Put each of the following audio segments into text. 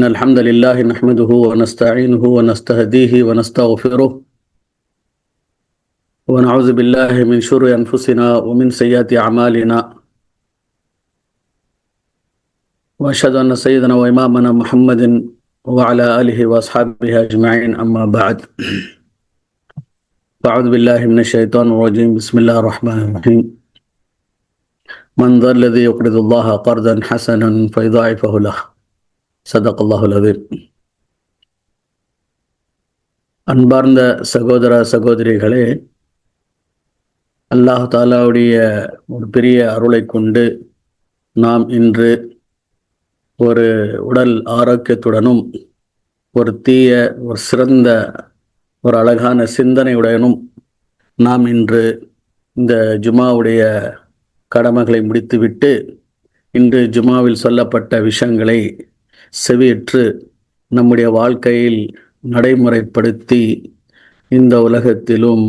إن الحمد لله نحمده ونستعينه ونستهديه ونستغفره ونعوذ بالله من شر أنفسنا ومن سيئات أعمالنا وأشهد أن سيدنا وإمامنا محمد وعلى آله وأصحابه أجمعين أما بعد. فأعوذ بالله من الشيطان الرجيم. بسم الله الرحمن الرحيم. من ذا الذي يقرض الله قرضا حسنا فيضاعفه له. சதக் அல்லாஹுல் அன்பார்ந்த சகோதர சகோதரிகளே அல்லாஹ் தாலாவுடைய ஒரு பெரிய அருளை கொண்டு நாம் இன்று ஒரு உடல் ஆரோக்கியத்துடனும் ஒரு தீய ஒரு சிறந்த ஒரு அழகான சிந்தனையுடனும் நாம் இன்று இந்த ஜுமாவுடைய கடமைகளை முடித்துவிட்டு இன்று ஜுமாவில் சொல்லப்பட்ட விஷயங்களை செவியற்று நம்முடைய வாழ்க்கையில் நடைமுறைப்படுத்தி இந்த உலகத்திலும்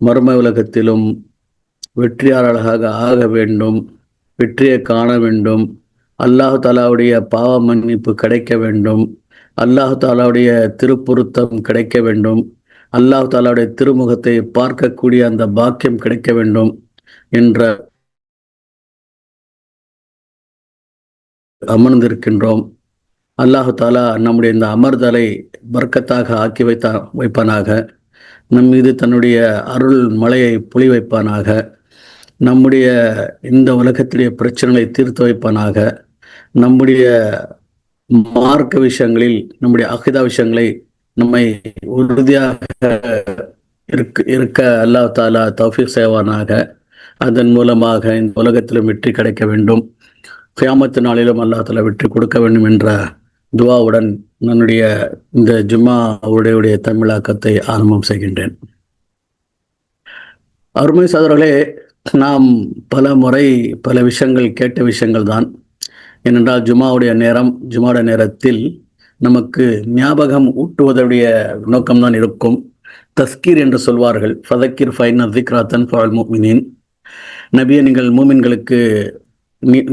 மர்ம உலகத்திலும் வெற்றியாளர்களாக ஆக வேண்டும் வெற்றியை காண வேண்டும் அல்லாஹு தாலாவுடைய பாவ மன்னிப்பு கிடைக்க வேண்டும் அல்லாஹு தாலாவுடைய திருப்பொருத்தம் கிடைக்க வேண்டும் அல்லாஹு தாலாவுடைய திருமுகத்தை பார்க்கக்கூடிய அந்த பாக்கியம் கிடைக்க வேண்டும் என்ற அமர்ந்திருக்கின்றோம். அல்லாஹு தாலா நம்முடைய இந்த அமர்தலை வர்க்கத்தாக ஆக்கி வைத்தா வைப்பானாக. நம் மீது தன்னுடைய அருள் மலையை புலி வைப்பானாக. நம்முடைய இந்த உலகத்துடைய பிரச்சனைகளை தீர்த்து வைப்பானாக. நம்முடைய மார்க்க விஷயங்களில் நம்முடைய அகிதா விஷயங்களை நம்மை உறுதியாக இருக்க இருக்க அல்லாஹ் தாலா தௌஃபீக் செய்வானாக. அதன் மூலமாக இந்த உலகத்திலும் வெற்றி கிடைக்க வேண்டும். கியாமத்து நாளிலும் அல்லாஹ் தாலா வெற்றி கொடுக்க வேண்டும் என்ற துவாவுடன் என்னுடைய இந்த ஜும்மா உடைய தமிழாக்கத்தை ஆரம்பம் செய்கின்றேன். அருமை சோதரர்களே நாம் பல முறை பல விஷயங்கள் கேட்ட விஷயங்கள் தான் ஏனென்றால் ஜுமாவுடைய நேரம் ஜுமாவுடைய நேரத்தில் நமக்கு ஞாபகம் ஊட்டுவதுடைய நோக்கம்தான் இருக்கும். தஸ்கீர் என்று சொல்வார்கள். ஃபதக்கீர் ஃபைன் அசிக்ராத்தன் ஃபால் மூமினின் நபியை நீங்கள் மூமின்களுக்கு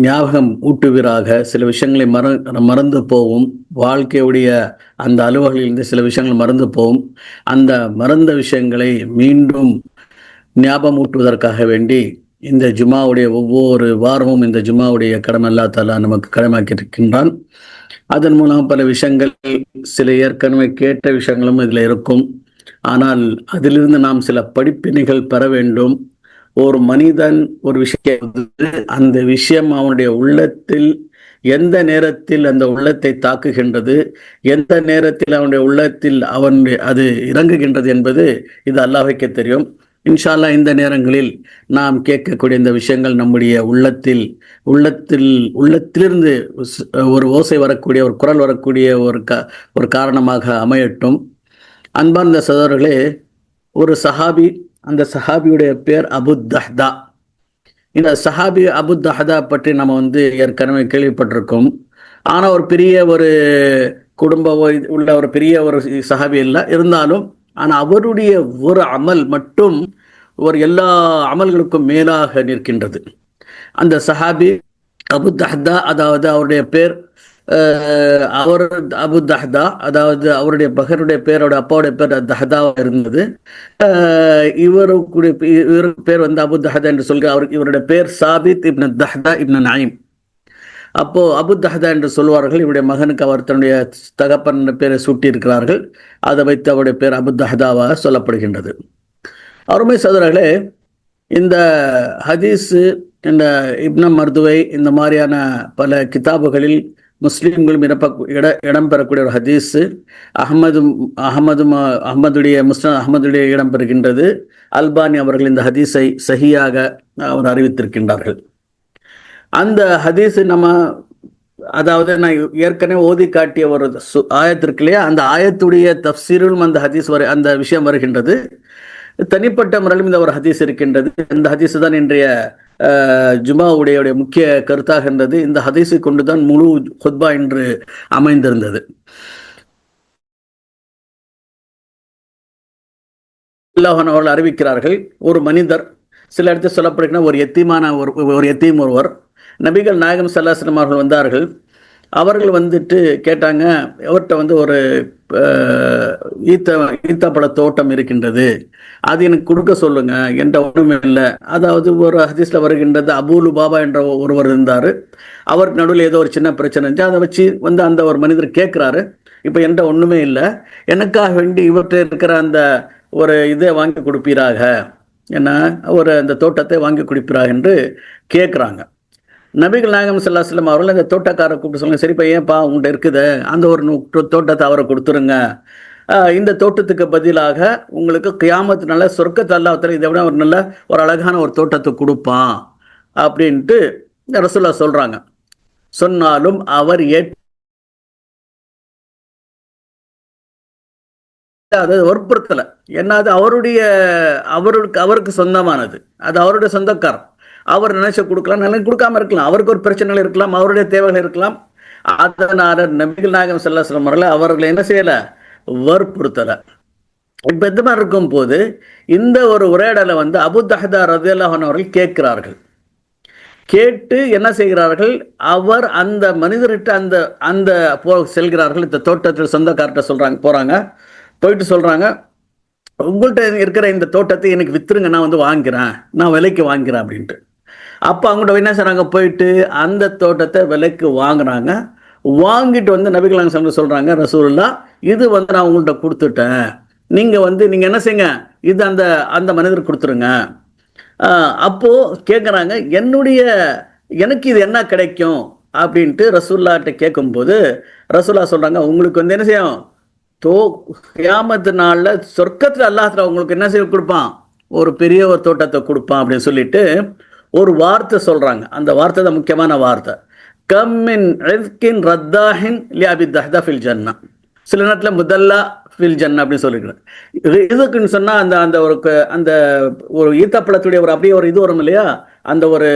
ஞாபகம் ஊட்டுவீராக. சில விஷயங்களை மற மறந்து போவோம். வாழ்க்கையுடைய அந்த அலுவல்களிலிருந்து சில விஷயங்கள் மறந்து போவோம். அந்த மறந்த விஷயங்களை மீண்டும் ஞாபகம் ஊட்டுவதற்காக வேண்டி இந்த ஜுமாவுடைய ஒவ்வொரு வாரமும் இந்த ஜுமாவுடைய கடமை அல்லா தாலா நமக்கு கடமாக்கி இருக்கின்றான் அதன் மூலம் பல விஷயங்கள் சில ஏற்கனவே கேட்ட விஷயங்களும் இதில் இருக்கும். ஆனால் அதிலிருந்து நாம் சில படிப்பினைகள் பெற வேண்டும். ஒரு மனிதன் ஒரு விஷயம் அந்த விஷயம் அவனுடைய உள்ளத்தில் எந்த நேரத்தில் அந்த உள்ளத்தை தாக்குகின்றது எந்த நேரத்தில் அவனுடைய உள்ளத்தில் அவன் அது இறங்குகின்றது என்பது இது அல்லாஹைக்கு தெரியும். இன்ஷால்லா இந்த நேரங்களில் நாம் கேட்கக்கூடிய இந்த விஷயங்கள் நம்முடைய உள்ளத்தில் உள்ளத்தில் உள்ளத்திலிருந்து ஒரு ஓசை வரக்கூடிய ஒரு குரல் வரக்கூடிய ஒரு க ஒரு காரணமாக அமையட்டும். அன்பார்ந்த சகோதரர்களே ஒரு சஹாபி அந்த சஹாபியுடைய பேர் அபு தஹ்தா. இந்த சஹாபி அபு தஹதா பற்றி நம்ம வந்து ஏற்கனவே கேள்விப்பட்டிருக்கோம். ஆனால் ஒரு பெரிய ஒரு குடும்ப உள்ள ஒரு பெரிய ஒரு சஹாபி இல்லை. இருந்தாலும் ஆனால் அவருடைய ஒரு அமல் மட்டும் ஒரு எல்லா அமல்களுக்கும் மேலாக நிற்கின்றது. அந்த சஹாபி அபு தஹ்தா அதாவது அவருடைய பேர் அவர் அபு தஹ்தா அதாவது அவருடைய பகருடைய பேரோட அப்பாவுடைய பேர் தஹ்தாவாக இருந்தது. இவருக்குடைய இவருக்கு பேர் வந்து அபு தஹதா என்று சொல்கிற அவருக்கு இவருடைய பேர் சாபித் இப்ன தஹதா இப்ன நாயிம். அப்போ அபு தஹதா என்று சொல்வார்கள் இவருடைய மகனுக்கு அவர் தன்னுடைய தகப்பன் பேரை சூட்டியிருக்கிறார்கள். அதை வைத்து அவருடைய பேர் அபு தஹதாவாக சொல்லப்படுகின்றது. அருமை சோதரர்களே இந்த ஹதீஸு இந்த இப்ன மருதுவை இந்த மாதிரியான பல கிதாபுகளில் முஸ்லீம்களும் இடப்ப இட இடம்பெறக்கூடிய ஒரு ஹதீஸ். அகமது அகமது அகமதுடைய முஸ்லாம் அகமதுடைய இடம்பெறுகின்றது அல்பானி அவர்கள் இந்த ஹதீஸை சகியாக அவர் அறிவித்திருக்கின்றார்கள். அந்த ஹதீஸ் நம்ம அதாவது நான் ஏற்கனவே ஓதி காட்டிய ஒரு சு- ஆயத்திற்கு இல்லையா? அந்த ஆயத்துடைய தப்சீரிலும் அந்த ஹதீஸ் வரு அந்த விஷயம் வருகின்றது. தனிப்பட்ட முறையிலும் இந்த ஒரு ஹதீஸ் இருக்கின்றது. இந்த ஹதீஸ் தான் இன்றைய ஜுமாவுடைய முக்கிய கருத்தாக இருந்தது. இந்த ஹதீஸை கொண்டுதான் முழு ஹுத்பா என்று அமைந்திருந்தது. அல்லாஹன் அவர்கள் அறிவிக்கிறார்கள் ஒரு மனிதர் சில இடத்தில் சொல்லப்படுகிற ஒரு எத்தீமான ஒரு ஒரு எத்தீம் ஒருவர் நபிகள் நாயகம் சல்லாஸ்லம் அவர்கள் வந்தார்கள். அவர்கள் வந்துட்டு கேட்டாங்க அவர்கிட்ட வந்து ஒரு ஈத்த ஈத்தாப்பழ தோட்டம் இருக்கின்றது. அது எனக்கு கொடுக்க சொல்லுங்க என்ற ஒன்றுமே இல்லை. அதாவது ஒரு ஹதீஸில் வருகின்றது அபூலு பாபா என்ற ஒருவர் இருந்தார். அவர் நடுவில் ஏதோ ஒரு சின்ன பிரச்சனை இருந்துச்சு. அதை வச்சு வந்து அந்த ஒரு மனிதர் கேட்குறாரு. இப்போ என்கிட்ட ஒன்றுமே இல்லை. எனக்காக வேண்டி இவர்கிட்ட இருக்கிற அந்த ஒரு இதை வாங்கி கொடுப்பீராக? என்ன? ஒரு அந்த தோட்டத்தை வாங்கி கொடுப்பீராக என்று கேட்குறாங்க. நபிகள் நாயகம் ஸல்லல்லாஹு அவர்கள் அந்த தோட்டக்காரரை கூப்பிட்டு சொல்லுங்க சரிப்பா ஏன்ப்பா உங்கள்கிட்ட இருக்குது. அந்த ஒரு தோட்டத்தை அவரை கொடுத்துருங்க. இந்த தோட்டத்துக்கு பதிலாக உங்களுக்கு கியாமத்தினால சொர்க்கத்தை அல்லாஹ் இதை விட ஒரு நல்ல ஒரு அழகான ஒரு தோட்டத்தை கொடுப்பான் அப்படின்ட்டு ரசுல்லா சொல்கிறாங்க சொன்னாலும் அவர் ஏற்ற அது வற்புறுத்தல. ஏன்னா அது அவருடைய அவருக்கு அவருக்கு சொந்தமானது. அது அவருடைய சொந்தக்காரர். அவர் நினைச்ச கொடுக்கலாம் நினைச்சு கொடுக்காம இருக்கலாம். அவருக்கு ஒரு பிரச்சனைகள் இருக்கலாம் அவருடைய தேவைகள் இருக்கலாம். அதனால நபிகள் நாயகம் செல்ல அவர்கள் அவர்களை என்ன செய்யலை? வற்புறுத்தலை இப்போ இந்த மாதிரி இருக்கும் போது இந்த ஒரு உரையாடலை வந்து அபு தஹதா ரதியல்லாஹன் அவர்கள் கேட்கிறார்கள். கேட்டு என்ன செய்கிறார்கள்? அவர் அந்த மனிதர்கிட்ட அந்த அந்த போ செல்கிறார்கள். இந்த தோட்டத்தில் சொந்தக்கார்ட்ட சொல்கிறாங்க போகிறாங்க போயிட்டு சொல்கிறாங்க உங்கள்கிட்ட இருக்கிற இந்த தோட்டத்தை எனக்கு வித்துருங்க நான் வந்து வாங்கிறேன். நான் விலைக்கு வாங்கிறேன் அப்படின்ட்டு. அப்போ அவங்கள்ட்ட என்ன செய்கிறாங்க போயிட்டு அந்த தோட்டத்தை விலைக்கு வாங்குறாங்க. வாங்கிட்டு வந்து நபிகளாங்க சொல்ல சொல்கிறாங்க ரசூல்லா இது வந்து நான் உங்கள்கிட்ட கொடுத்துட்டேன். நீங்கள் வந்து நீங்கள் என்ன செய்யுங்க? இது அந்த அந்த மனிதர் கொடுத்துருங்க. அப்போது கேட்குறாங்க என்னுடைய எனக்கு இது என்ன கிடைக்கும்? அப்படின்ட்டு ரசூல்லாட்ட கேட்கும்போது ரசூல்லா சொல்கிறாங்க உங்களுக்கு வந்து என்ன செய்யும்? தோ கியாமத்து நாளில் சொர்க்கத்தில் அல்லாத்துல உங்களுக்கு என்ன செய்ய கொடுப்பான்? ஒரு பெரிய ஒரு தோட்டத்தை கொடுப்பான். அப்படின்னு சொல்லிட்டு ஒரு வார்த்தை சொல்கிறாங்க அந்த வார்த்தை தான் முக்கியமான வார்த்தை. கம்மின் ரிஸ்கின் ரத்தாஹின் லியாபி தஹ்தா ஃபில் ஜன்னா சில நேரத்தில் முதல்லா ஃபில் ஜன் அப்படின்னு சொல்லிக்கிறேன் இதுக்குன்னு சொன்னால் அந்த அந்த ஒரு க- அந்த ஒரு ஈத்தப்பழத்துடைய ஒரு அப்படியே ஒரு இது வரும் இல்லையா? அந்த ஒரு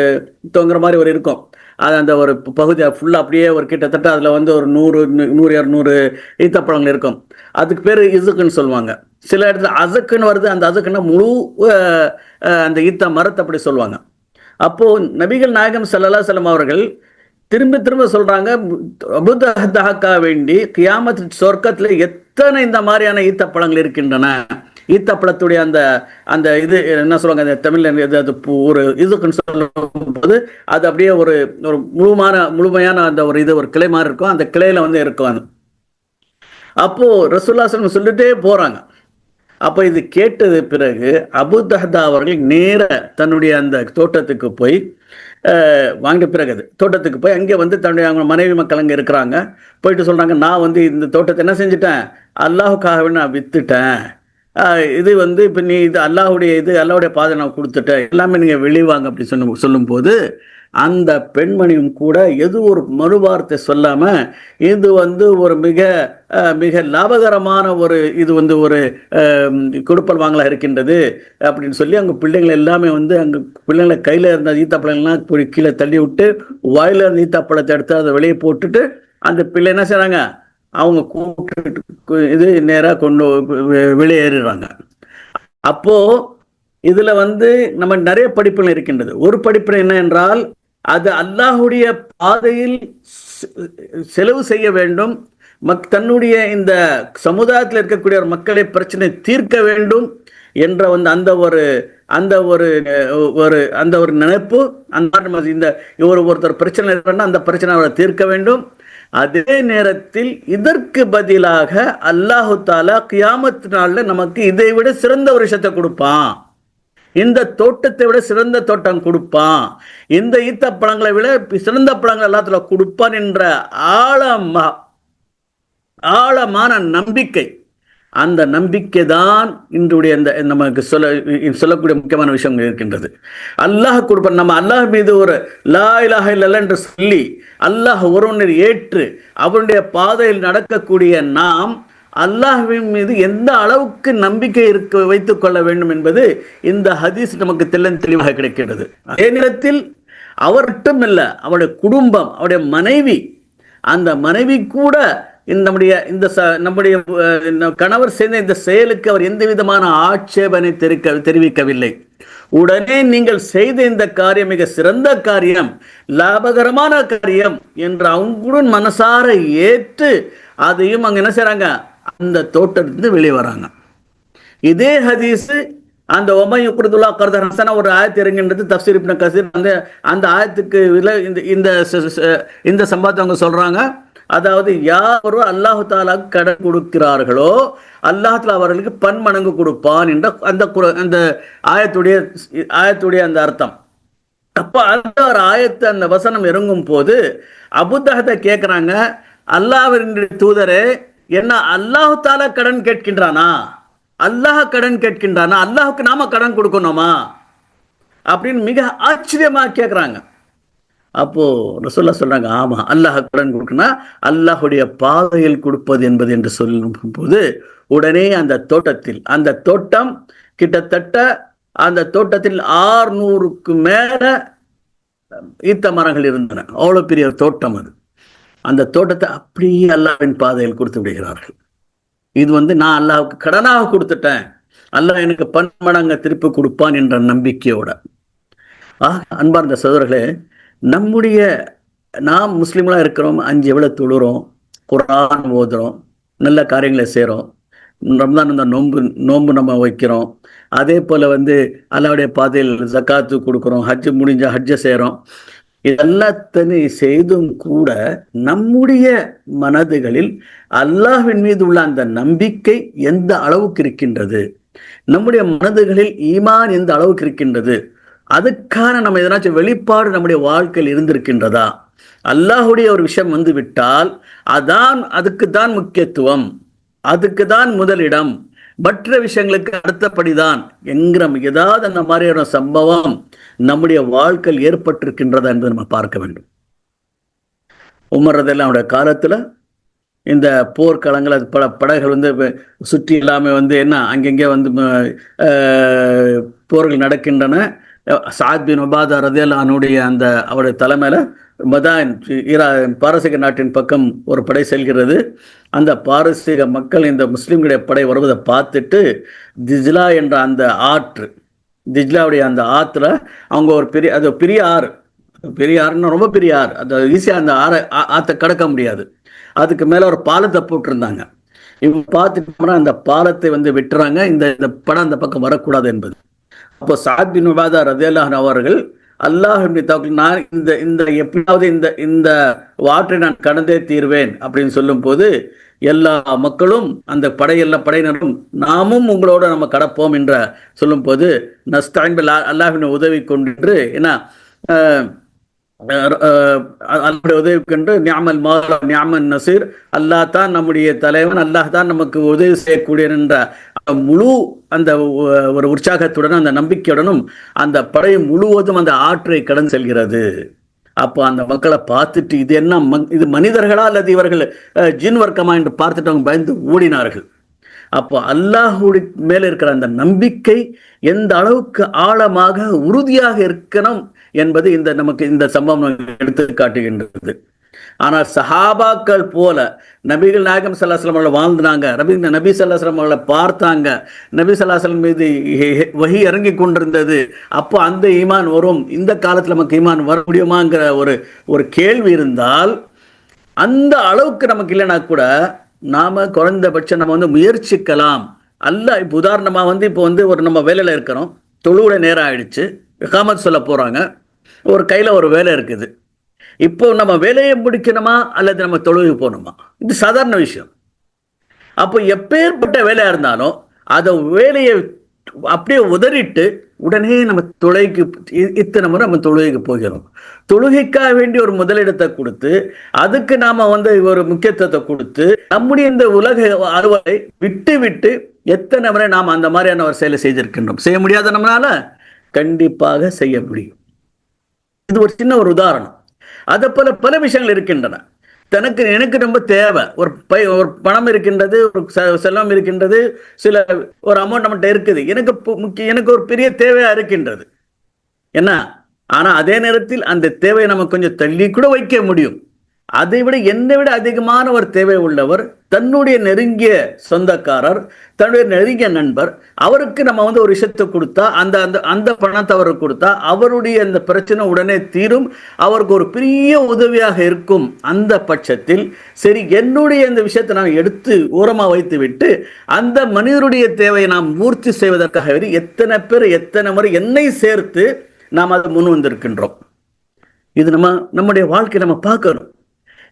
தொங்குற மாதிரி ஒரு இருக்கும். அது அந்த ஒரு பகுதி ஃபுல்லாக அப்படியே ஒரு கிட்டத்தட்ட அதில் வந்து ஒரு நூறு நூறு இரநூறு ஈத்தப்பழங்கள் இருக்கும். அதுக்கு பேர் இசுக்குன்னு சொல்லுவாங்க. சில இடத்துல அசக்குன்னு வருது அந்த அசக்குன்னா முழு அந்த ஈத்த மரத்தை அப்படி சொல்லுவாங்க. அப்போது நபிகள் நாயகம் ஸல்லல்லாஹு செல்லம் அவர்கள் திரும்ப திரும்ப சொல்றாங்க அபுதஹக்கா வேண்டி கியாமத் சொர்க்கத்துல எத்தனை இந்த மாதிரியான ஈத்தப்பழங்கள் இருக்கின்றன? ஈத்தப்பழத்துடைய அந்த அந்த இது என்ன சொல்லுவாங்க அந்த தமிழ்ல இது அது ஒரு இதுக்குன்னு சொல்லும்போது அது அப்படியே ஒரு ஒரு முழுமான முழுமையான அந்த ஒரு இது ஒரு கிளை மாதிரி இருக்கும். அந்த கிளையில வந்து இருக்கும் அது. அப்போ ரசூல்லாசன் சொல்லிட்டே போறாங்க. அப்போ இது கேட்டது பிறகு அபு தஹ்தா அவர்கள் நேர தன்னுடைய அந்த தோட்டத்துக்கு போய் அஹ், வாங்கிட்ட பிறகு அது. தோட்டத்துக்கு போய் அங்கே வந்து தன்னுடைய அவங்க மனைவி மக்கள் அங்கே இருக்கிறாங்க. போயிட்டு சொல்கிறாங்க நான் வந்து இந்த தோட்டத்தை என்ன செஞ்சுட்டேன்? அல்லாஹுக்காகவே நான் வித்துட்டேன். இது வந்து இப்போ நீ இது அல்லாஹுடைய இது அல்லாஹுடைய பாதை நான் கொடுத்துட்டேன். எல்லாமே நீங்கள் வெளிவாங்க அப்படி சொல்லும் சொல்லும்போது அந்த பெண்மணியும் கூட எது ஒரு மறுவார்த்தை சொல்லாமல் இது வந்து ஒரு மிக மிக லாபகரமான ஒரு இது வந்து ஒரு கொடுப்பல் வாங்கலாக இருக்கின்றது அப்படின்னு சொல்லி அங்கே பிள்ளைங்களை எல்லாமே வந்து அங்கே பிள்ளைங்களை கையில் இருந்த ஈத்தாப்பழங்கள்லாம் போய் கீழே தள்ளி விட்டு வாயில் இருந்த ஈத்தாப்பழத்தை எடுத்து அதை வெளியே போட்டுட்டு அந்த பிள்ளை என்ன செய்கிறாங்க அவங்க கூப்பிட்டு இது நேராக கொண்டு வெளியேறிடுறாங்க. அப்போது இதில் வந்து நம்ம நிறைய படிப்புகள் இருக்கின்றது. ஒரு படிப்பு என்ன என்றால் அது அல்லாஹுடைய பாதையில் செலவு செய்ய வேண்டும். மக் தன்னுடைய இந்த சமுதாயத்தில் இருக்கக்கூடிய ஒரு மக்களை பிரச்சனை தீர்க்க வேண்டும் என்ற வந்து அந்த ஒரு அந்த ஒரு ஒரு அந்த ஒரு நினைப்பு அந்த இந்த ஒரு ஒருத்தர் பிரச்சனை இருக்குன்னா அந்த பிரச்சனை அவரை தீர்க்க வேண்டும். அதே நேரத்தில் இதற்கு பதிலாக அல்லாஹு தாலா கியாமத்து நமக்கு இதை விட சிறந்த ஒரு விஷயத்தை கொடுப்பான். இந்த தோட்டத்தை விட சிறந்த தோட்டம் கொடுப்பான் இந்த ஈத்த பழங்களை விட சிறந்த பழங்கள் எல்லாத்துல கொடுப்பான் என்ற ஆழமா ஆழமான நம்பிக்கை. அந்த நம்பிக்கை தான் இன்றைய இந்த நமக்கு சொல்ல சொல்லக்கூடிய முக்கியமான விஷயம் இருக்கின்றது. அல்லாஹ் கொடுப்பான் நம்ம அல்லாஹ் மீது ஒரு லா இலாக இல்லல்ல என்று சொல்லி அல்லாஹ் ஒருவனர் ஏற்று அவருடைய பாதையில் நடக்கக்கூடிய நாம் அல்லாஹ்வின் மீது எந்த அளவுக்கு நம்பிக்கை இருக்க வைத்துக் கொள்ள வேண்டும் என்பது இந்த ஹதீஸ் நமக்கு தெல்லன் தெளிவாக கிடைக்கிறது அதே நேரத்தில் அவர் மட்டுமல்ல அவருடைய குடும்பம் அவருடைய மனைவி அந்த மனைவி கூட இந்த நம்முடைய இந்த நம்முடைய கணவர் செய்த இந்த செயலுக்கு அவர் எந்த விதமான ஆட்சேபனை தெரிவிக்க தெரிவிக்கவில்லை. உடனே நீங்கள் செய்த இந்த காரியம் மிக சிறந்த காரியம் லாபகரமான காரியம் என்று அவங்களுடன் மனசார ஏற்று அதையும் அங்க என்ன செய்றாங்க? அந்த தோட்டத்திலிருந்து வெளியே வராங்க. இதே ஹதீஸ் அந்த ஒமை குருதுல்லா கருதர் ஹசனா ஒரு ஆயத்து இறங்கின்றது தப்சீர் இப்ன கசீர். அந்த அந்த ஆயத்துக்கு இந்த இந்த இந்த சம்பவத்தை அவங்க சொல்றாங்க. அதாவது யாரோ அல்லாஹு தாலா கடன் கொடுக்கிறார்களோ அல்லாஹ் அவர்களுக்கு பன்மடங்கு கொடுப்பான் என்ற அந்த குர- அந்த ஆயத்துடைய ஆயத்துடைய அந்த அர்த்தம். அப்ப அந்த ஒரு ஆயத்து அந்த வசனம் இறங்கும் போது அபுத்தகத்தை கேட்கிறாங்க அல்லாஹ்வின் தூதரே என்ன அல்லாஹு தாலா கடன் கேட்கின்றானா? அல்லாஹ் கடன் கேட்கின்றானா? அல்லாஹுக்கு நாம கடன் கொடுக்கணுமா? அப்படின்னு மிக ஆச்சரியமா கேட்குறாங்க அப்போ ரசோல்லா சொல்றாங்க ஆமா அல்லாஹ் கடன் கொடுக்கணும் அல்லாஹுடைய பாதையில் கொடுப்பது என்பது என்று சொல்லும் போது உடனே அந்த தோட்டத்தில் அந்த தோட்டம் கிட்டத்தட்ட அந்த தோட்டத்தில் ஆறுநூறுக்கு மேல ஈத்த மரங்கள் இருந்தன. அவ்வளவு பெரிய தோட்டம் அது. அந்த தோட்டத்தை அப்படியே அல்லாஹ்வின் பாதையில் கொடுத்து விடுகிறார்கள். இது வந்து நான் அல்லாவுக்கு கடனாக கொடுத்துட்டேன். அல்லாஹ் எனக்கு பன்மடங்க திருப்பி கொடுப்பான் என்ற நம்பிக்கையோட. ஆக அன்பார்ந்த சோதர்களே நம்முடைய நாம் முஸ்லீம்களாக இருக்கிறோம் அஞ்சு எவ்வளோ துளுறோம் குரான் ஓதுறோம் நல்ல காரியங்களை செய்கிறோம் ரம்தான் இந்த நோன்பு நோன்பு நம்ம வைக்கிறோம். அதே போல் வந்து அல்லாவுடைய பாதையில் ஜக்காத்து கொடுக்குறோம் ஹஜ்ஜு முடிஞ்ச ஹஜ்ஜை செய்கிறோம் இதெல்லாத்தனையும் செய்தும் கூட நம்முடைய மனதுகளில் அல்லாஹின் மீது உள்ள அந்த நம்பிக்கை எந்த அளவுக்கு இருக்கின்றது? நம்முடைய மனதுகளில் ஈமான் எந்த அளவுக்கு இருக்கின்றது? அதுக்கான நம்ம எதனாச்சும் வெளிப்பாடு நம்முடைய வாழ்க்கையில் இருந்திருக்கின்றதா? அல்லாஹுடைய ஒரு விஷயம் வந்து விட்டால் அதான் அதுக்கு தான் முக்கியத்துவம். அதுக்கு தான் முதலிடம். மற்ற விஷயங்களுக்கு அடுத்தபடிதான் என்கிற ஏதாவது அந்த மாதிரியான சம்பவம் நம்முடைய வாழ்க்கையில் ஏற்பட்டிருக்கின்றதா என்பதை நம்ம பார்க்க வேண்டும். உமர்றதெல்லாம் காலத்துல இந்த போர்க்களங்கள் அது பல படைகள் வந்து சுற்றி இல்லாமல் வந்து என்ன அங்கங்கே வந்து போர்கள் நடக்கின்றன. சாத் பின் உபாதா ரதியல்லானுடைய அந்த அவருடைய தலைமையில் மதான் ஈரா பாரசீக நாட்டின் பக்கம் ஒரு படை செல்கிறது. அந்த பாரசீக மக்கள் இந்த முஸ்லீம்களுடைய படை வருவதை பார்த்துட்டு திஜ்லா என்ற அந்த ஆற்று திஜ்லாவுடைய அந்த ஆற்றுல அவங்க ஒரு பெரிய அது பெரிய ஆறு. பெரிய ஆறுன்னா ரொம்ப பெரிய ஆறு. அந்த ஈஸியாக அந்த ஆறை ஆற்றை கடக்க முடியாது. அதுக்கு மேலே ஒரு பாலத்தை போட்டிருந்தாங்க. இவங்க பார்த்துட்டு அந்த பாலத்தை வந்து விட்டுறாங்க. இந்த இந்த படம் அந்த பக்கம் வரக்கூடாது என்பது. அப்போ சாத் பின் உபாதா ரதியல்லாஹன் அவர்கள் அல்லாஹ் நான் இந்த இந்த எப்படியாவது இந்த இந்த வாற்றை நான் கடந்தே தீர்வேன் அப்படின்னு சொல்லும் போது எல்லா மக்களும் அந்த படையெல்லாம் படையினரும் நாமும் உங்களோட நம்ம கடப்போம் என்ற சொல்லும்போது நஸ்தான் அல்லாஹின் உதவி கொண்டு ஏன்னா அஹ், அல்லாஹ்வுடைய உதவி கண்டு நியாமல் மாலா நியாமன் நசீர் அல்லாஹ் தான் நம்முடைய தலைவன் அல்லாஹ் தான் நமக்கு உதவி செய்யக்கூடிய என்ற முழு அந்த ஒரு உற்சாகத்துடனும் அந்த நம்பிக்கையுடனும் அந்த படை முழுவதும் அந்த ஆற்றை கடந்து செல்கிறது. அப்போ அந்த மக்களை பார்த்துட்டு இது என்ன இது மனிதர்களா அல்லது இவர்கள் ஜின் வர்க்கமா என்று பார்த்துட்டு அவங்க பயந்து ஓடினார்கள். அப்போ அல்லாஹுடைய மேல இருக்கிற அந்த நம்பிக்கை எந்த அளவுக்கு ஆழமாக உறுதியாக இருக்கணும் என்பது இந்த நமக்கு இந்த சம்பவம் எடுத்து காட்டுகின்றது. ஆனால் சஹாபாக்கள் போல நபிகள் நாயகம் சல்லாஸ்லம் அவர்களை வாழ்ந்தாங்க நபி நபி சல்லாஸ்லம் அவர்களை பார்த்தாங்க நபி சல்லாஸ்லம் மீது வகி இறங்கி கொண்டிருந்தது. அப்போ அந்த ஈமான் வரும். இந்த காலத்தில் நமக்கு ஈமான் வர முடியுமாங்கிற ஒரு ஒரு கேள்வி இருந்தால் அந்த அளவுக்கு நமக்கு இல்லைனா கூட நாம் குறைந்தபட்சம் நம்ம வந்து முயற்சிக்கலாம். அல்ல இப்போ உதாரணமாக வந்து இப்போ வந்து ஒரு நம்ம வேலையில் இருக்கிறோம். தொழுவுட நேரம் ஆயிடுச்சு. இகாமத் சொல்ல போகிறாங்க ஒரு கையில் ஒரு வேலை இருக்குது. இப்போ நம்ம வேலையை முடிக்கணுமா? அல்லது நம்ம தொழுகை போகணுமா? இது சாதாரண விஷயம். அப்போ எப்பேற்பட்ட வேலையாக இருந்தாலும் அதை வேலையை அப்படியே உதறிட்டு உடனே நம்ம தொழுகைக்கு இத்தனை முறை நம்ம தொழுகைக்கு போகிறோம். தொழுகைக்காக வேண்டிய ஒரு முதலிடத்தை கொடுத்து அதுக்கு நாம வந்து ஒரு முக்கியத்துவத்தை கொடுத்து நம்முடைய இந்த உலக அறுவலை விட்டு விட்டு எத்தனை முறை நாம் அந்த மாதிரியான ஒரு செயலை செய்திருக்கின்றோம். செய்ய முடியாத நம்மளால கண்டிப்பாக செய்ய முடியும். இது ஒரு சின்ன ஒரு உதாரணம். அதை போல பல விஷயங்கள் இருக்கின்றன. தனக்கு எனக்கு ரொம்ப தேவை. ஒரு பை ஒரு பணம் இருக்கின்றது ஒரு செ- செல்வம் இருக்கின்றது சில ஒரு அமௌண்ட் நம்மகிட்ட இருக்குது. எனக்கு பு- முக்கிய எனக்கு ஒரு பெரிய தேவையா இருக்கின்றது. என்ன? ஆனா அதே நேரத்தில் அந்த தேவையை நம்ம கொஞ்சம் தள்ளி கூட வைக்க முடியும். அதை விட என்னை விட அதிகமான ஒரு தேவை உள்ளவர் தன்னுடைய நெருங்கிய சொந்தக்காரர் தன்னுடைய நெருங்கிய நண்பர் அவருக்கு நம்ம வந்து ஒரு விஷயத்தை கொடுத்தா அந்த அந்த அந்த பணத்தை அவருக்கு கொடுத்தா அவருடைய அந்த பிரச்சனை உடனே தீரும் அவருக்கு ஒரு பெரிய உதவியாக இருக்கும் அந்த பட்சத்தில் சரி என்னுடைய இந்த விஷயத்தை நான் எடுத்து ஓரமா வைத்து விட்டு அந்த மனிதருடைய தேவையை நாம் பூர்த்தி செய்வதற்காக எத்தனை பேர் எத்தனை முறை என்னை சேர்த்து நாம் அதை முன் வந்திருக்கின்றோம். இது நம்ம நம்முடைய வாழ்க்கை நம்ம பார்க்கணும்.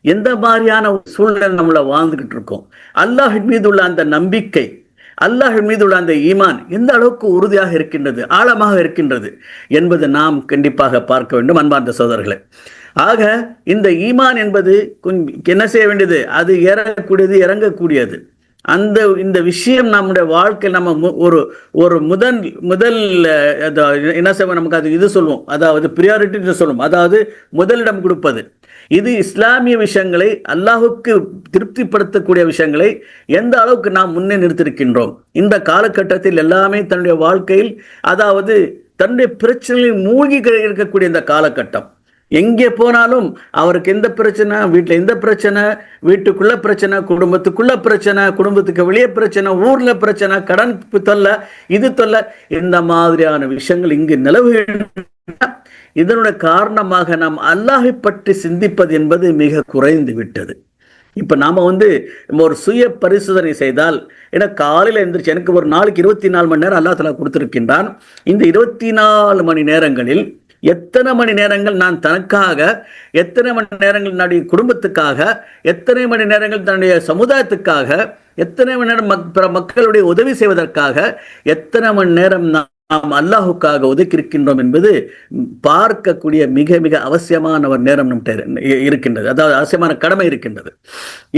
எந்த மாதிரியான ஒரு சூழ்நிலை நம்மள வாழ்ந்துகிட்டு இருக்கோம்? அல்லாஹின் மீது உள்ள அந்த நம்பிக்கை அல்லாஹின் மீது உள்ள அந்த ஈமான் எந்த அளவுக்கு உறுதியாக இருக்கின்றது ஆழமாக இருக்கின்றது என்பது நாம் கண்டிப்பாக பார்க்க வேண்டும் அன்பார்ந்த சோதர்களை ஆக இந்த ஈமான் என்பது என்ன செய்ய வேண்டியது? அது ஏறக்கூடியது இறங்கக்கூடியது. அந்த இந்த விஷயம் நம்முடைய வாழ்க்கை நம்ம மு- ஒரு ஒரு முதல் முதல் என்ன செய்வோம்? நமக்கு அது இது சொல்லுவோம் அதாவது ப்ரியாரிட்டின்னு சொல்லுவோம் அதாவது முதலிடம் கொடுப்பது. இது இஸ்லாமிய விஷயங்களை அல்லாஹுக்கு திருப்திப்படுத்தக்கூடிய விஷயங்களை எந்த அளவுக்கு நாம் முன்னே நிறுத்திருக்கின்றோம் இந்த காலகட்டத்தில் எல்லாமே தன்னுடைய வாழ்க்கையில் அதாவது தன்னுடைய பிரச்சனையில் மூழ்கி இருக்கக்கூடிய இந்த காலகட்டம். எங்கே போனாலும் அவருக்கு எந்த பிரச்சனை வீட்டில் எந்த பிரச்சனை வீட்டுக்குள்ள பிரச்சனை குடும்பத்துக்குள்ள பிரச்சனை குடும்பத்துக்கு வெளியே பிரச்சனை ஊர்ல பிரச்சனை கடன் தொல்லை இது தொல்லை இந்த மாதிரியான விஷயங்கள் இங்கு நிலவுகின்றன. இதனுடைய காரணமாக நாம் அல்லாஹை பற்றி சிந்திப்பது என்பது மிக குறைந்து விட்டது. இப்போ நாம் வந்து நம்ம ஒரு சுய பரிசோதனை செய்தால் ஏன்னா காலையில் எழுந்திரிச்சு எனக்கு ஒரு நாளைக்கு இருபத்தி நாலு மணி நேரம் அல்லாஹ் தலா கொடுத்துருக்கின்றான். இந்த இருபத்தி நாலு மணி நேரங்களில் எத்தனை மணி நேரங்கள் நான் தனக்காக எத்தனை மணி நேரங்கள் என்னுடைய குடும்பத்துக்காக எத்தனை மணி நேரங்கள் தன்னுடைய சமுதாயத்துக்காக எத்தனை மணி நேரம் மக்- பிற மக்களுடைய உதவி செய்வதற்காக எத்தனை மணி நேரம் நான் நாம் அல்லாஹுக்காக ஒதுக்கியிருக்கின்றோம் என்பது பார்க்கக்கூடிய மிக மிக அவசியமான ஒரு நேரம் நம்மகிட்ட இருக்கின்றது. அதாவது அவசியமான கடமை இருக்கின்றது.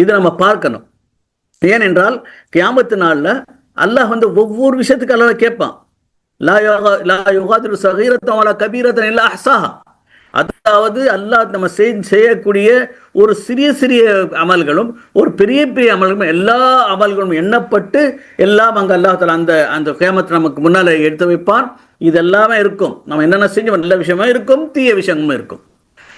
இது நம்ம பார்க்கணும். ஏனென்றால் கியாமத்து நாள்ல அல்லாஹ் வந்து ஒவ்வொரு விஷயத்துக்கு அல்லாஹ் கேட்பான். லா யோகா லா யுகாதிரு சகீரத்தம் வலா கபீரத்தன் இல்லா அஹ்ஸாஹா. அதாவது அல்லாஹ் நம்ம செய்- செய்யக்கூடிய ஒரு சிறிய சிறிய அமல்களும் ஒரு பெரிய பெரிய அமல்களும் எல்லா அமல்களும் எண்ணப்பட்டு எல்லாம் அங்க அல்லாஹ் அந்த அந்த கேமத்தை நமக்கு முன்னால எடுத்து வைப்பான். இது எல்லாமே இருக்கும். நம்ம என்னென்ன செஞ்சோம்? நல்ல விஷயமா இருக்கும் தீய விஷயமும் இருக்கும்.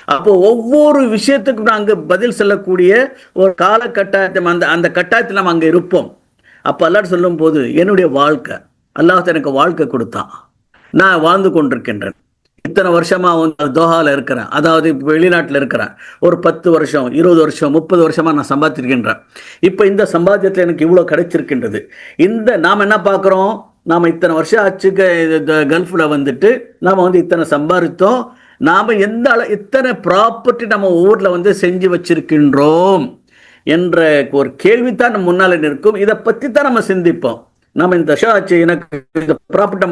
அப்போ ஒவ்வொரு விஷயத்துக்கும் அங்கு பதில் சொல்லக்கூடிய ஒரு கால கட்டாயத்தை அந்த அந்த கட்டாயத்தில் நம்ம அங்க இருப்போம். அப்ப அல்லாட் சொல்லும் போது என்னுடைய வாழ்க்கை அல்லாஹ் எனக்கு வாழ்க்கை கொடுத்தான். நான் வாழ்ந்து கொண்டிருக்கின்றேன். இத்தனை வருஷமா வந்து தோஹாவில் இருக்கிறேன். அதாவது இப்போ வெளிநாட்டில் இருக்கிறேன். ஒரு பத்து வருஷம் இருபது வருஷம் முப்பது வருஷமாக நான் சம்பாதிச்சிருக்கின்றேன். இப்போ இந்த சம்பாத்தியத்தில் எனக்கு இவ்வளோ கிடைச்சிருக்கின்றது. இந்த நாம் என்ன பார்க்குறோம் நாம் இத்தனை வருஷம் ஆச்சுக்கு இது வந்துட்டு நாம் வந்து இத்தனை சம்பாதித்தோம். நாம் எந்த அள இத்தனை ப்ராப்பர்ட்டி நம்ம ஊரில் வந்து செஞ்சு வச்சிருக்கின்றோம்? என்ற ஒரு கேள்வி தான் நம்ம முன்னால் நிற்கும். இதை பற்றி தான் நம்ம சிந்திப்போம். நம்ம இந்த ஷோ ஆச்சு எனக்கு இந்த ப்ராப்பர்ட்டி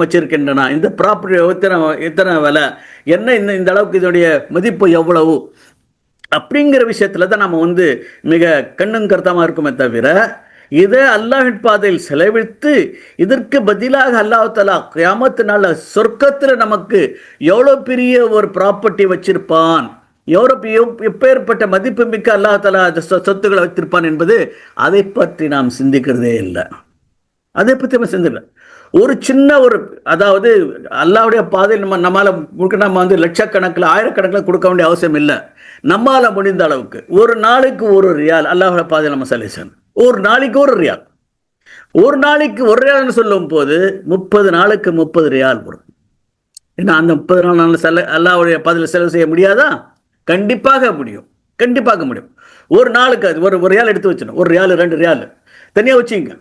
நம்ம இந்த ப்ராப்பர்ட்டி எத்தனை எத்தனை விலை என்ன இந்த இந்த அளவுக்கு இதனுடைய மதிப்பு எவ்வளவு அப்படிங்கிற விஷயத்துல தான் நம்ம வந்து மிக கண்ணும் கருத்தமாக இருக்குமே தவிர இதை அல்லாஹின் பாதையில் செலவிட்டு இதற்கு பதிலாக அல்லாஹ் தலா கியாமத்தினால சொர்க்கத்தில் நமக்கு எவ்வளோ பெரிய ஒரு ப்ராப்பர்ட்டி வச்சிருப்பான் எவ்வளோ எப்பேற்பட்ட மதிப்பு மிக்க அல்லாஹ் தலா சொ- சொத்துக்களை வைத்திருப்பான் என்பது அதை பற்றி நாம் சிந்திக்கிறதே இல்லை. அதை பற்றி நம்ம சிந்திக்கல. ஒரு சின்ன ஒரு அதாவது அல்லாவுடைய பாதையில் நம்ம நம்மளால் முழுக்க நம்ம வந்து லட்சக்கணக்கில் ஆயிரக்கணக்கில் கொடுக்க வேண்டிய அவசியம் இல்லை. நம்மால் முடிந்த அளவுக்கு ஒரு நாளைக்கு ஒரு ரியால் அல்லாஹோட பாதையில் நம்ம செலவு செய்யணும். ஒரு நாளைக்கு ஒரு ரியால். ஒரு நாளைக்கு ஒரு ரியால்னு சொல்லும் போது முப்பது நாளுக்கு முப்பது ரியால் வரும். ஏன்னா அந்த முப்பது நாள் நாள் செல அல்லாவுடைய பதில் செலவு செய்ய முடியாதா? கண்டிப்பாக முடியும். கண்டிப்பாக முடியும். ஒரு நாளுக்கு அது ஒரு ஒரு ரியால் எடுத்து வச்சிடணும் ஒரு ரியால் ரெண்டு ரியால். தனியாக வச்சுங்க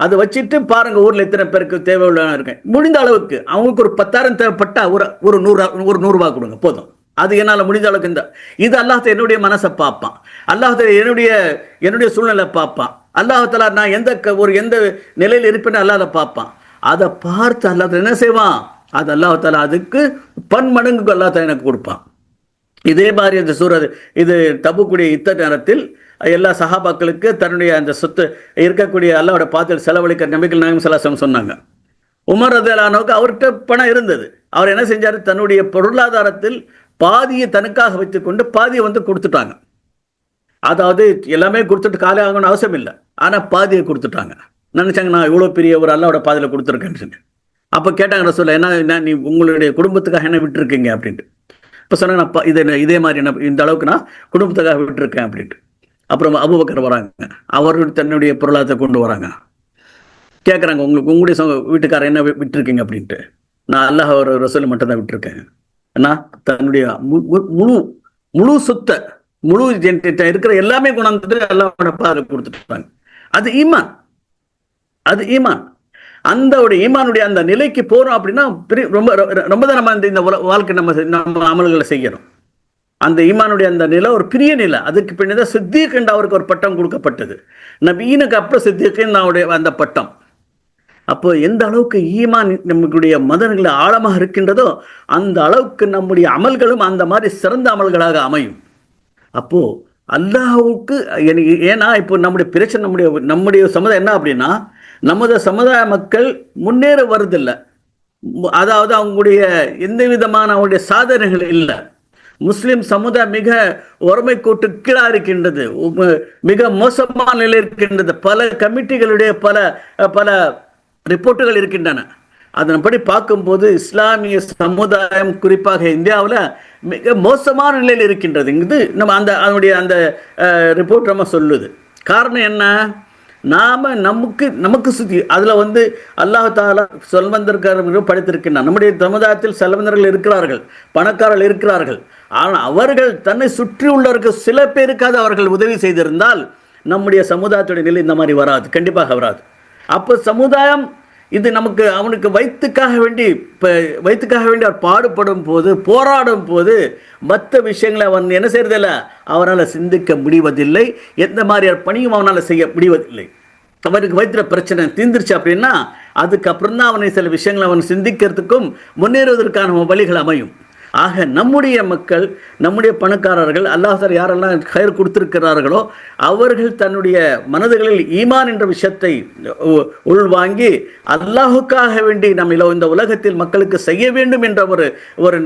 அதை வச்சுட்டு பாருங்க ஊர்ல எத்தனை பேருக்கு தேவை இருக்கேன். முடிந்த அளவுக்கு அவங்களுக்கு ஒரு பத்தாயிரம் தேவைப்பட்டா ஒரு ஒரு நூறு ஒரு நூறுரூவா கொடுங்க போதும். அது என்னால் முடிந்த அளவுக்கு இந்த இது அல்லாஹ் என்னுடைய மனசை பார்ப்பான். அல்லாஹ் என்னுடைய என்னுடைய சூழ்நிலை பார்ப்பான். அல்லாஹ் நான் எந்த க- ஒரு எந்த நிலையில் இருப்பேன்னு அல்லாஹ் பார்ப்பான். அதை பார்த்து அல்லாஹ் என்ன செய்வான்? அது அல்லாஹால அதுக்கு பன்மடங்குக்கு அல்லாஹால எனக்கு கொடுப்பான். இதே மாதிரி அந்த சூரத் இது தபுக்குடைய யுத்த நேரத்தில் எல்லா சஹாபாக்களுக்கு தன்னுடைய அந்த சொத்து இருக்கக்கூடிய அல்லாவோட பாத்தில் செலவழிக்க நம்பிக்கை நாயகம் சலாசம் சொன்னாங்க. உமர் ரதலானோக்கு அவர்கிட்ட பணம் இருந்தது. அவர் என்ன செஞ்சார்? தன்னுடைய பொருளாதாரத்தில் பாதியை தனக்காக வைத்துக்கொண்டு பாதியை வந்து கொடுத்துட்டாங்க. அதாவது எல்லாமே கொடுத்துட்டு காலை ஆகணும்னு அவசியம் இல்லை. ஆனால் பாதியை கொடுத்துட்டாங்க. நினச்சாங்க நான் இவ்வளோ பெரிய ஒரு அல்லாவோட பாதியில் கொடுத்துருக்கேன்னு சொல்லி அப்போ கேட்டாங்க சொல்ல என்ன என்ன நீ உங்களுடைய குடும்பத்துக்காக என்ன விட்டுருக்கீங்க? அப்படின்ட்டு. இப்போ சொன்னாங்க நான் என்ன- இதே மாதிரி என்ன இந்த அளவுக்கு நான் குடும்பத்துக்காக விட்டுருக்கேன் அப்படின்ட்டு. அப்புறம் அபுபக்கர் வராங்க. அவர் தன்னுடைய பொருளாதாரத்தை கொண்டு வராங்க. கேட்குறாங்க உங்களுக்கு உங்களுடைய வீட்டுக்காரர் என்ன விட்டுருக்கீங்க? அப்படின்ட்டு. நான் அல்லாஹ் ஒரு ரசூல் மட்டும் தான் விட்டுருக்கேன். ஏன்னா தன்னுடைய மு- மு- முழு முழு சொத்தை முழு இருக்கிற எல்லாமே கொண்டாந்துட்டு அல்லாஹோட பாரு கொடுத்துட்டாங்க. அது ஈமான். அது ஈமான். அந்த ஈமானுடைய அந்த நிலைக்கு போறோம் அப்படின்னா பெரிய ரொம்ப ரொம்ப தான் நம்ம இந்த இந்த வாழ்க்கை நம்ம நம்ம அமல்களை செய்யணும் அந்த ஈமானுடைய அந்த நிலை ஒரு பெரிய நிலை. அதுக்கு பின்னதான் சித்திக் என்ற அவருக்கு ஒரு பட்டம் கொடுக்கப்பட்டது. நபீனுக்கு அப்புறம் சித்திக்குன்னு அவருடைய அந்த பட்டம். அப்போ எந்த அளவுக்கு ஈமான் நம்மளுடைய மதங்களில் ஆழமாக இருக்கின்றதோ அந்த அளவுக்கு நம்முடைய அமல்களும் அந்த மாதிரி சிறந்த அமல்களாக அமையும். அப்போ அல்லாஹுக்கு எனக்கு ஏன்னா இப்போ நம்முடைய பிரச்சனை நம்முடைய நம்முடைய சமுதாயம் என்ன அப்படின்னா நமது சமுதாய மக்கள் முன்னேற வருதில்லை. அதாவது அவங்களுடைய எந்த விதமான அவங்களுடைய சாதனைகள் இல்லை. முஸ்லிம் சமுதாயம் மிக ஒருமை கூட்டு கீழா இருக்கின்றது மிக மோசமான நிலை இருக்கின்றது. பல கமிட்டிகளுடைய பல பல ரிப்போர்ட்டுகள் இருக்கின்றன. அதன்படி பார்க்கும்போது இஸ்லாமிய சமுதாயம் குறிப்பாக இந்தியாவில் மிக மோசமான நிலையில் இருக்கின்றது. இது நம்ம அந்த அதனுடைய அந்த ரிப்போர்ட் நம்ம சொல்லுது. காரணம் என்ன? நாம் நமக்கு நமக்கு சுத்தி அதில் வந்து அல்லாஹாலா செல்வந்தர்கள் படித்திருக்கின்றார் நம்முடைய சமுதாயத்தில் செல்வந்தர்கள் இருக்கிறார்கள் பணக்காரர்கள் இருக்கிறார்கள். ஆனால் அவர்கள் தன்னை சுற்றி உள்ளவர்கள் சில பேருக்காவது அவர்கள் உதவி செய்திருந்தால் நம்முடைய சமுதாயத்துடைய நிலை இந்த மாதிரி வராது கண்டிப்பாக வராது. அப்போ சமுதாயம் இது நமக்கு அவனுக்கு வயிற்றுக்காக வேண்டி இப்போ வயிற்றுக்காக வேண்டி அவர் பாடுபடும் போது போராடும் போது மற்ற விஷயங்களை அவன் என்ன செய்யறதில்ல அவரால் சிந்திக்க முடிவதில்லை. எந்த மாதிரியார் பணியும் அவனால் செய்ய முடிவதில்லை. அவருக்கு வயிற்றுல பிரச்சனை தீர்ந்துருச்சு அப்படின்னா அதுக்கப்புறம் தான் அவனை சில விஷயங்களை அவன் சிந்திக்கிறதுக்கும் முன்னேறுவதற்கான வழிகள் அமையும். ஆக நம்முடைய மக்கள் நம்முடைய பணக்காரர்கள் அல்லாஹர் யாரெல்லாம் கயிறு கொடுத்திருக்கிறார்களோ அவர்கள் தன்னுடைய மனதுகளில் ஈமான் என்ற விஷயத்தை உள்வாங்கி அல்லாஹுக்காக வேண்டி நம்ம இந்த உலகத்தில் மக்களுக்கு செய்ய வேண்டும் என்ற ஒரு ஒரு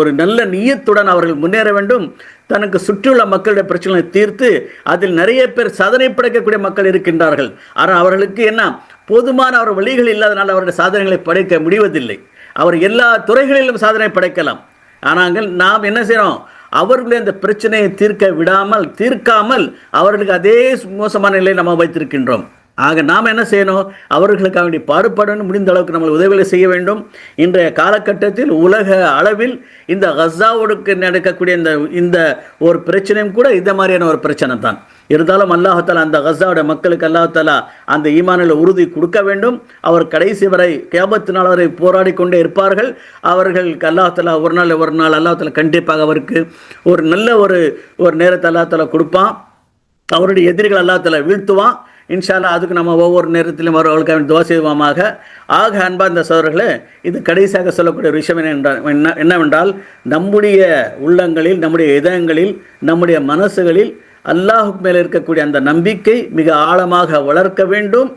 ஒரு நல்ல நீயத்துடன் அவர்கள் முன்னேற வேண்டும். தனக்கு சுற்றியுள்ள மக்களுடைய பிரச்சனைகளை தீர்த்து அதில் நிறைய பேர் சாதனை படைக்கக்கூடிய மக்கள் இருக்கின்றார்கள். ஆனால் அவர்களுக்கு என்ன? போதுமான அவர் வழிகள் இல்லாதனால் அவருடைய சாதனைகளை படைக்க முடிவதில்லை. அவர் எல்லா துறைகளிலும் சாதனை படைக்கலாம். ஆனால் நாம் என்ன செய்கிறோம் அவர்களை அந்த பிரச்சனையை தீர்க்க விடாமல் தீர்க்காமல் அவர்களுக்கு அதே மோசமான நிலையை நம்ம வைத்திருக்கின்றோம். ஆக நாம் என்ன செய்யணும்? அவர்களுக்காக வேண்டி பாடுபடணும் முடிந்த அளவுக்கு நம்ம உதவிகளை செய்ய வேண்டும். இன்றைய காலகட்டத்தில் உலக அளவில் இந்த கசாவோடுக்கு நடக்கக்கூடிய இந்த இந்த ஒரு பிரச்சனையும் கூட இந்த மாதிரியான ஒரு பிரச்சனை தான். இருந்தாலும் அல்லாஹாலா அந்த கசாவோட மக்களுக்கு அல்லாஹாலா அந்த ஈமானில் உறுதி கொடுக்க வேண்டும். அவர் கடைசி வரை கேபத்து நாள் வரை போராடி கொண்டே இருப்பார்கள். அவர்களுக்கு அல்லாஹாலா ஒரு நாள் ஒரு நாள் அல்லாஹாலா கண்டிப்பாக அவருக்கு ஒரு நல்ல ஒரு ஒரு நேரத்தை அல்லாஹாலா கொடுப்பான். அவருடைய எதிரிகள் அல்லாஹாலா வீழ்த்துவான். இன்ஷா அதுக்கு நம்ம ஒவ்வொரு நேரத்திலும் அவர்களுக்கு துவா செய்வோமாக. ஆக அன்பார்ந்த இந்த சோதர்களே இது கடைசியாக சொல்லக்கூடிய ஒரு விஷயம் என்ன என்னவென்றால் நம்முடைய உள்ளங்களில் நம்முடைய இதயங்களில் நம்முடைய மனசுகளில் அல்லாஹுக்கு மேலே இருக்கக்கூடிய அந்த நம்பிக்கை மிக ஆழமாக வளர்க்க வேண்டும்.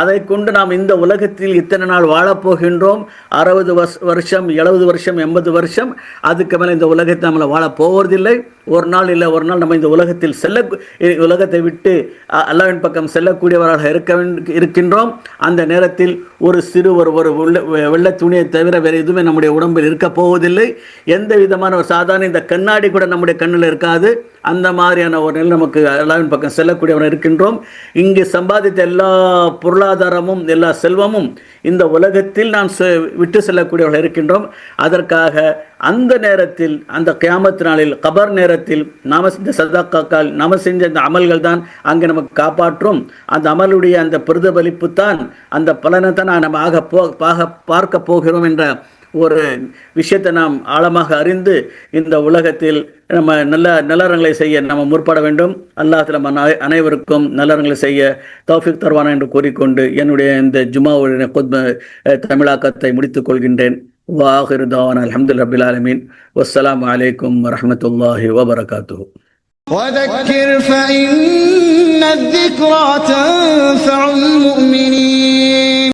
அதை கொண்டு நாம் இந்த உலகத்தில் இத்தனை நாள் வாழப்போகின்றோம். அறுபது வருஷ வருஷம் எழுபது வருஷம் எண்பது வருஷம் அதுக்கு மேலே இந்த உலகத்தை நம்மளை வாழப் போவதில்லை. ஒரு நாள் இல்லை ஒரு நாள் நம்ம இந்த உலகத்தில் செல்ல உலகத்தை விட்டு அல்லாவின் பக்கம் செல்லக்கூடியவராக இருக்க இருக்கின்றோம். அந்த நேரத்தில் ஒரு சிறு ஒரு ஒரு வெள்ள வெள்ளை துணியை தவிர வேறு எதுவுமே நம்முடைய உடம்பில் இருக்க போவதில்லை. எந்த விதமான ஒரு சாதாரண இந்த கண்ணாடி கூட நம்முடைய கண்ணில் இருக்காது. அந்த மாதிரியான ஒரு நிலை நமக்கு அல்லாவின் பக்கம் செல்லக்கூடியவராக இருக்கின்றோம். இங்கு சம்பாதித்த எல்லா பொருளாதாரமும் எல்லா செல்வமும் இந்த உலகத்தில் நாம் செ- விட்டு செல்லக்கூடியவர்கள் இருக்கின்றோம். அதற்காக அந்த நேரத்தில் அந்த கியாமத் நாளில் கபர் நேரத்தில் நாம செஞ்ச சதாக்காக்கள் நாம செஞ்ச அந்த அமல்கள் தான் அங்கே நமக்கு காப்பாற்றும். அந்த அமலுடைய அந்த பிரதிபலிப்பு தான் அந்த பலனை தான் நம்ம ஆக போ பாக பார்க்க போகிறோம் என்ற ஒரு விஷயத்தை நாம் ஆழமாக அறிந்து இந்த உலகத்தில் நம்ம நல்ல நல்லறங்களை செய்ய நம்ம முற்பட வேண்டும். அல்லாஹ் நம்ம அனை- அனைவருக்கும் நல்லறங்களை செய்ய தௌஃபிக் தருவானா என்று கூறிக்கொண்டு என்னுடைய இந்த ஜுமாவுடைய குத்ப தமிழாக்கத்தை முடித்துக் கொள்கின்றேன். واخر دعوانا الحمد لله رب العالمين. والسلام عليكم ورحمة الله وبركاته. وذكر فإن الذكرى تنفع المؤمنين.